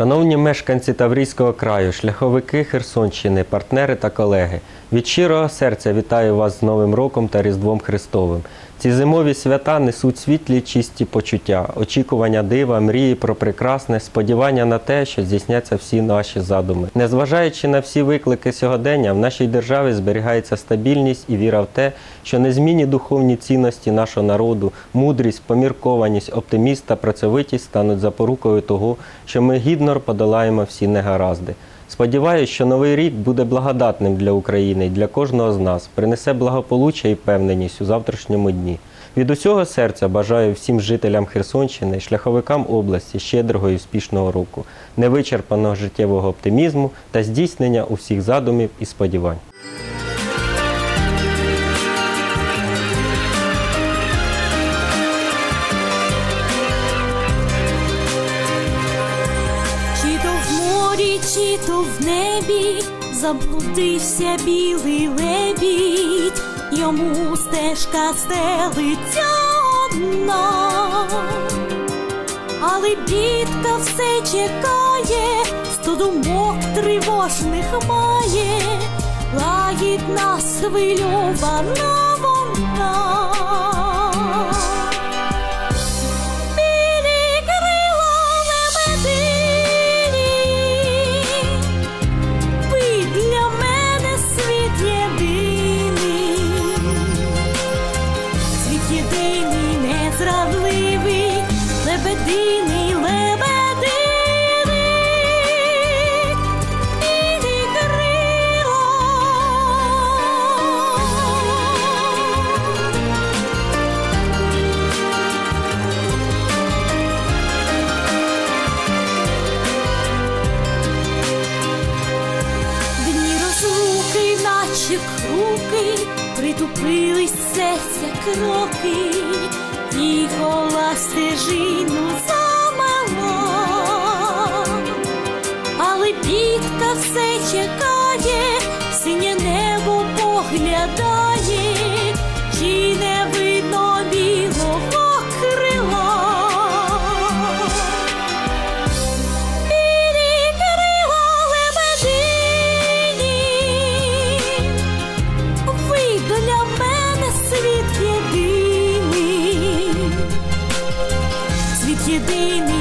Шановні мешканці Таврійського краю, шляховики Херсонщини, партнери та колеги, від щирого серця вітаю вас з Новим роком та Різдвом Христовим. Ці зимові свята несуть світлі чисті почуття, очікування дива, мрії про прекрасне, сподівання на те, що здійсняться всі наші задуми. Незважаючи на всі виклики сьогодення, в нашій державі зберігається стабільність і віра в те, що незмінні духовні цінності нашого народу, мудрість, поміркованість, оптиміст та працьовитість стануть запорукою того, що ми гідно подолаємо всі негаразди. Сподіваюсь, що новий рік буде благодатним для України і для кожного з нас, принесе благополуччя і впевненість у завтрашньому дні. Від усього серця бажаю всім жителям Херсонщини, шляховикам області щедрого і успішного року, невичерпаного життєвого оптимізму та здійснення усіх задумів і сподівань. Чи то в небі заблудився білий лебідь, йому стежка стелиться одна, але бідка все чекає, сто думок тривожних має, лагідна схвильована вона. Наче круки, притупились серця кроки, і гола стежину замало, але бідка все чекає, синє небо поглядає, чи не you be near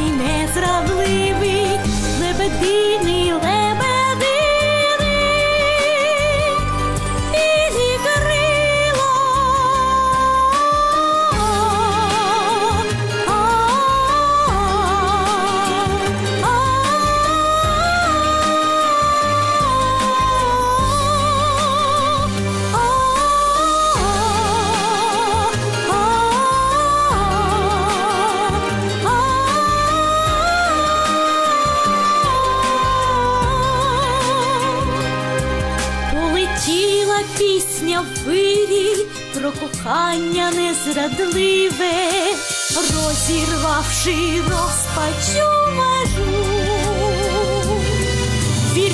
пісня в вирій про кохання незрадливе, розірвавши розпачу межу. Вір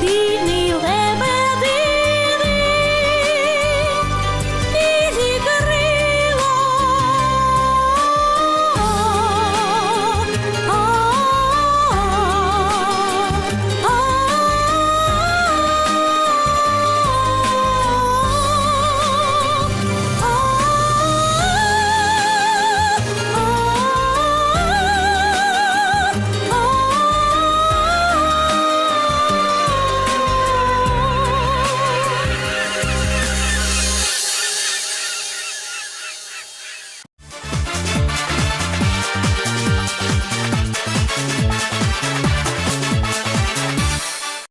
deep.